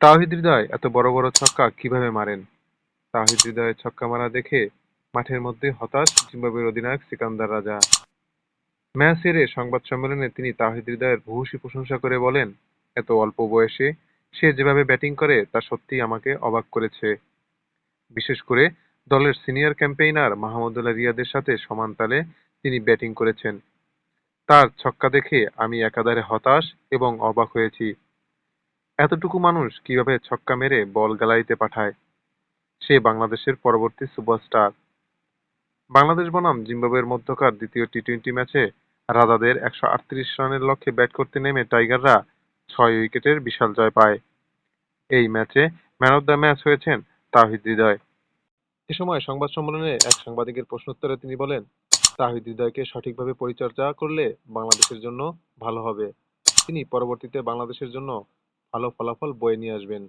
তাওহিদ হৃদয়, এত বড় বড় ছক্কা কীভাবে মারেন? তাওহিদ হৃদয়ের ছক্কা মারা দেখে মাঠের মধ্যে হতাশ জিম্বাবুয়ের অধিনায়ক সিকান্দার রাজা। ম্যাচ হেরে সংবাদ সম্মেলনে তিনি তাওহিদ হৃদয়ের ভূয়সী প্রশংসা করে বলেন, এত অল্প বয়সে সে যেভাবে ব্যাটিং করে, তা সত্যিই আমাকে অবাক করেছে। বিশেষ করে দলের সিনিয়র ক্যাম্পেইনার মাহমুদুল্লাহ রিয়াদের সাথে সমান তালে তিনি ব্যাটিং করেছেন। তার ছক্কা দেখে আমি একাধারে হতাশ এবং অবাক হয়েছি। এতটুকু মানুষ কীভাবে ছক্কা মেরে বল গ্যালারিতে পাঠায়? সে বাংলাদেশের পরবর্তী সুপারস্টার। বাংলাদেশ বনাম জিম্বাবুয়ের মধ্যকার দ্বিতীয় টি টোয়েন্টি ম্যাচে রাজাদের একশো আটত্রিশ রানের লক্ষ্যে ব্যাট করতে নেমে টাইগাররা ছয় উইকেটের বিশাল জয় পায়। এই ম্যাচে ম্যান অব দ্য ম্যাচ হয়েছেন তাহিদ হৃদয়। এ সময় সংবাদ সম্মেলনে এক সাংবাদিকের প্রশ্নোত্তরে তিনি বলেন, তাহিদ হৃদয়কে সঠিকভাবে পরিচর্যা করলে বাংলাদেশের জন্য ভালো হবে। তিনি পরবর্তীতে বাংলাদেশের জন্য ভালো ফলাফল বয়ে নিয়ে আসবেন।